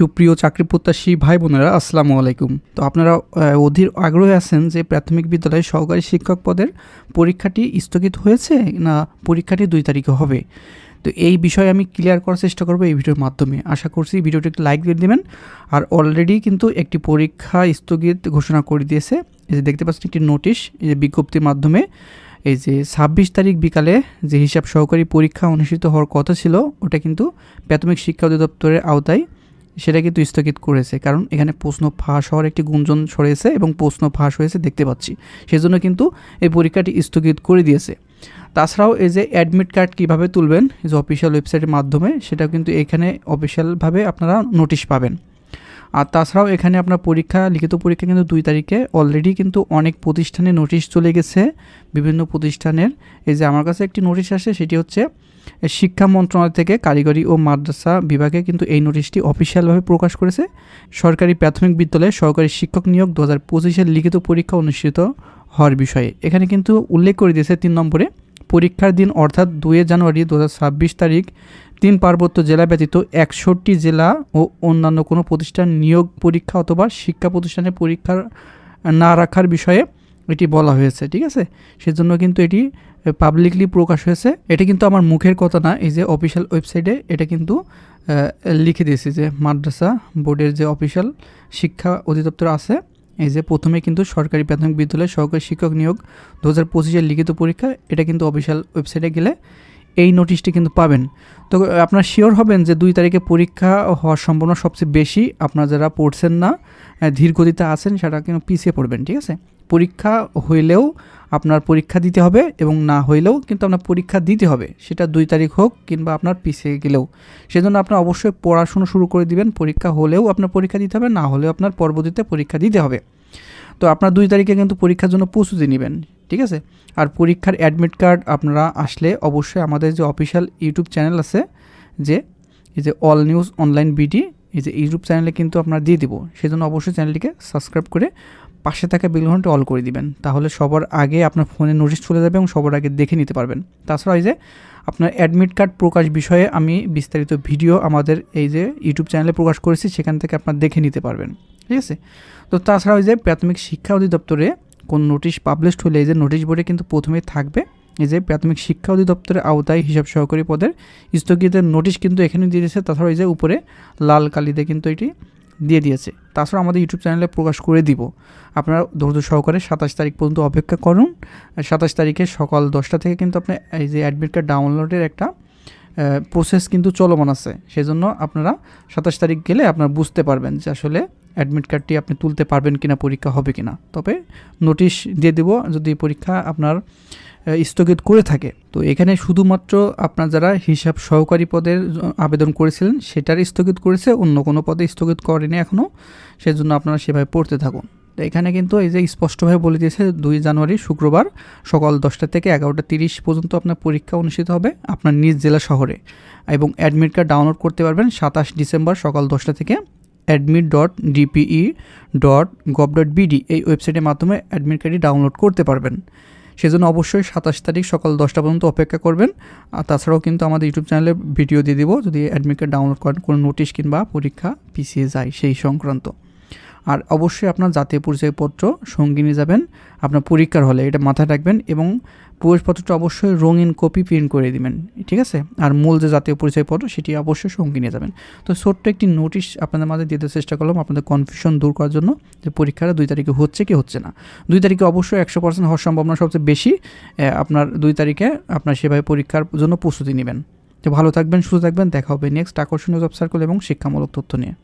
সুপ্রিয় চাকরি প্রত্যাশী ভাই বোনেরা, আসসালামু আলাইকুম। তো আপনারা অধীর আগ্রহে আছেন যে প্রাথমিক বিদ্যালয়ে সহকারী শিক্ষক পদের পরীক্ষাটি স্থগিত হয়েছে না পরীক্ষাটি দুই তারিখে হবে? তো এই বিষয়ে আমি ক্লিয়ার করার চেষ্টা করব এই ভিডিওর মাধ্যমে। আশা করছি ভিডিওটি একটু লাইক দিয়ে দেবেন। আর অলরেডি কিন্তু একটি পরীক্ষা স্থগিত ঘোষণা করে দিয়েছে। এই যে দেখতে পাচ্ছেন একটি নোটিশ, এই যে বিজ্ঞপ্তির মাধ্যমে। এই যে ছাব্বিশ তারিখ বিকালে যে হিসাব সহকারী পরীক্ষা অনুষ্ঠিত হওয়ার কথা ছিল, ওটা কিন্তু প্রাথমিক শিক্ষা অধিদপ্তরের আওতায় সেটা কিন্তু স্থগিত করেছে। কারণ এখানে প্রশ্ন ফাঁস হওয়ার একটি গুঞ্জন সরেছে এবং প্রশ্ন ফাঁস হয়েছে দেখতে পাচ্ছি। সেজন্য কিন্তু এই পরীক্ষাটি স্থগিত করে দিয়েছে। তাছাড়াও এই যে অ্যাডমিট কার্ড কীভাবে তুলবেন যে অফিসিয়াল ওয়েবসাইটের মাধ্যমে, সেটাও কিন্তু এখানে অফিসিয়ালভাবে আপনারা নোটিশ পাবেন। আর তাছাড়াও এখানে আপনার পরীক্ষা, লিখিত পরীক্ষা কিন্তু দুই তারিখে। অলরেডি কিন্তু অনেক প্রতিষ্ঠানে নোটিশ চলে গেছে বিভিন্ন প্রতিষ্ঠানের। এই যে আমার কাছে একটি নোটিশ আসে, সেটি হচ্ছে শিক্ষা মন্ত্রণালয় থেকে কারিগরি ও মাদ্রাসা বিভাগে কিন্তু এই নোটিশটি অফিসিয়ালভাবে প্রকাশ করেছে। সরকারি প্রাথমিক বিদ্যালয়ে সরকারি শিক্ষক নিয়োগ দু হাজার লিখিত পরীক্ষা অনুষ্ঠিত হওয়ার বিষয়ে। এখানে কিন্তু উল্লেখ করে দিয়েছে তিন নম্বরে পরীক্ষার দিন, অর্থাৎ দুই জানুয়ারি দু তারিখ, তিন পার্বত্য জেলা ব্যতীত একষট্টি জেলা ও অন্যান্য কোনো প্রতিষ্ঠান নিয়োগ পরীক্ষা অথবা শিক্ষা প্রতিষ্ঠানে পরীক্ষা না রাখার বিষয়ে এটি বলা হয়েছে, ঠিক আছে? সেজন্য কিন্তু এটি পাবলিকলি প্রকাশ হয়েছে। এটা কিন্তু আমার মুখের কথা না, এই যে অফিসিয়াল ওয়েবসাইটে এটা কিন্তু লিখে দিয়েছি যে মাদ্রাসা বোর্ডের যে অফিসিয়াল শিক্ষা অধিদপ্তর আছে এই যে প্রথমে কিন্তু সরকারি প্রাথমিক বিদ্যালয়ে সহকারী শিক্ষক নিয়োগ, দু হাজার পঁচিশের লিখিত পরীক্ষা, এটা কিন্তু অফিসিয়াল ওয়েবসাইটে গেলে এই নোটিশটি কিন্তু পাবেন। তো আপনার শিওর হবেন যে দুই তারিখে পরীক্ষা হওয়ার সম্ভাবনা সবচেয়ে বেশি। আপনারা যারা পড়ছেন না ধীর গতিতে আছেন, সেটা কিন্তু পিছিয়ে পড়বেন, ঠিক আছে? পরীক্ষা হইলেও আপনার পরীক্ষা দিতে হবে এবং না হইলেও কিন্তু আপনার পরীক্ষা দিতে হবে। সেটা দুই তারিখ হোক কিংবা আপনার পিছিয়ে গেলেও। সেজন্য আপনার অবশ্যই পড়াশুনো শুরু করে দিবেন। পরীক্ষা হলেও আপনার পরীক্ষা দিতে হবে, না হলেও আপনার পরবর্তীতে পরীক্ষা দিতে হবে। তো আপনার দুই তারিখে কিন্তু পরীক্ষার জন্য প্রস্তুতি নেবেন, ঠিক আছে? আর পরীক্ষার অ্যাডমিট কার্ড আপনারা আসলে অবশ্যই আমাদের যে অফিসিয়াল ইউটিউব চ্যানেল আছে, যে, এই যে অল নিউজ অনলাইন বিডি এই যে ইউটিউব চ্যানেলে কিন্তু আপনারা দিয়ে দিব। সেজন্য অবশ্যই চ্যানেলটিকে সাবস্ক্রাইব করে পাশে থাকা বেলঘন্টা অল করে দিবেন। তাহলে সবার আগে আপনার ফোনে নোটিশ চলে যাবে এবং সবার আগে দেখে নিতে পারবেন। তাছাড়া এই যে আপনার অ্যাডমিট কার্ড প্রকাশ বিষয়ে আমি বিস্তারিত ভিডিও আমাদের এই যে ইউটিউব চ্যানেলে প্রকাশ করেছি, সেখান থেকে আপনার দেখে নিতে পারবেন। ঠিক আছে? তো তাছাড়া ওই যে প্রাথমিক শিক্ষা অধিদপ্তরে কোন নোটিশ পাবলিশড হলে এই যে নোটিশ বোর্ডে কিন্তু প্রথমেই থাকবে। এই যে প্রাথমিক শিক্ষা অধিদপ্তরের আওতায় হিসাব সহকারী পদের স্থগিতের নোটিশ কিন্তু এখানে দিয়ে দিয়েছে তাছাড়া এই যে উপরে লাল কালিতে কিন্তু এটি দিয়ে দিয়েছে। তাছাড়া আমাদের ইউটিউব চ্যানেলে প্রকাশ করে দিব। আপনারা ধৈর্য সহকারে সাতাশ তারিখ পর্যন্ত অপেক্ষা করুন। সাতাশ তারিখে সকাল দশটা থেকে কিন্তু আপনি, এই যে অ্যাডমিট কার্ড ডাউনলোডের একটা প্রসেস কিন্তু চলমান আছে। সেজন্য আপনারা সাতাশ তারিখ গেলে আপনারা বুঝতে পারবেন যে আসলে অ্যাডমিট কার্ডটি আপনি তুলতে পারবেন কিনা, পরীক্ষা হবে কিনা। তবে নোটিশ দিয়ে দেব যদি পরীক্ষা আপনার স্থগিত করে থাকে। তো এখানে শুধুমাত্র আপনার যারা হিসাব সহকারী পদের আবেদন করেছিলেন, সেটার স্থগিত করেছে, অন্য কোনো পদে স্থগিত করেনি এখনও সেজন্য আপনারা সেভাবে পড়তে থাকুন। তো এখানে কিন্তু এই যে স্পষ্টভাবে বলে দিয়েছে, দুই জানুয়ারি, শুক্রবার, সকাল দশটা থেকে এগারোটা তিরিশ পর্যন্ত আপনার পরীক্ষা অনুষ্ঠিত হবে আপনার নিজ জেলা শহরে। এবং অ্যাডমিট কার্ড ডাউনলোড করতে পারবেন সাতাশ ডিসেম্বর সকাল দশটা থেকে admit dot DPE dot gov dot BD এই ওয়েবসাইটের মাধ্যমে অ্যাডমিট কার্ডটি ডাউনলোড করতে পারবেন। সেজন্য অবশ্যই সাতাশ তারিখ সকাল দশটা পর্যন্ত অপেক্ষা করবেন। আর তাছাড়াও কিন্তু আমাদের ইউটিউব চ্যানেলে ভিডিও দিয়ে দিব, যদি অ্যাডমিট কার্ড ডাউনলোড করেন, কোনো নোটিশ কিংবা পরীক্ষা পিছিয়ে যায় সেই সংক্রান্ত। আর অবশ্যই আপনার জাতীয় পরিচয়পত্র সঙ্গে নিয়ে যাবেন, আপনার পরীক্ষার হলে, এটা মাথায় রাখবেন এবং প্রবেশপত্রটা অবশ্যই রঙিন কপি প্রিন্ট করে দিবেন, ঠিক আছে? আর মূল যে জাতীয় পরিচয়পত্র, সেটি অবশ্যই সঙ্গে নিয়ে যাবেন। তো ছোট্ট একটি নোটিশ আপনাদের মাঝে দিতে চেষ্টা করলাম আপনাদের কনফিউশন দূর করার জন্য যে পরীক্ষাটা দুই তারিখে হচ্ছে কি হচ্ছে না। দুই তারিখে অবশ্যই একশো পার্সেন্ট হওয়ার সম্ভাবনা সবচেয়ে বেশি আপনার দুই তারিখে আপনার সেভাবে পরীক্ষার জন্য প্রস্তুতি নেবেন। তো ভালো থাকবেন, সুস্থ থাকবেন, দেখা হবে নেক্সট আকর্ষণীয় জব সার্কেল এবং শিক্ষামূলক তথ্য নিয়ে।